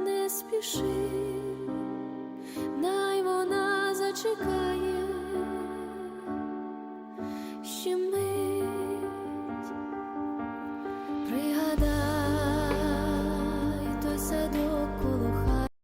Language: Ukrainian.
не спіши, най вона зачекає. Що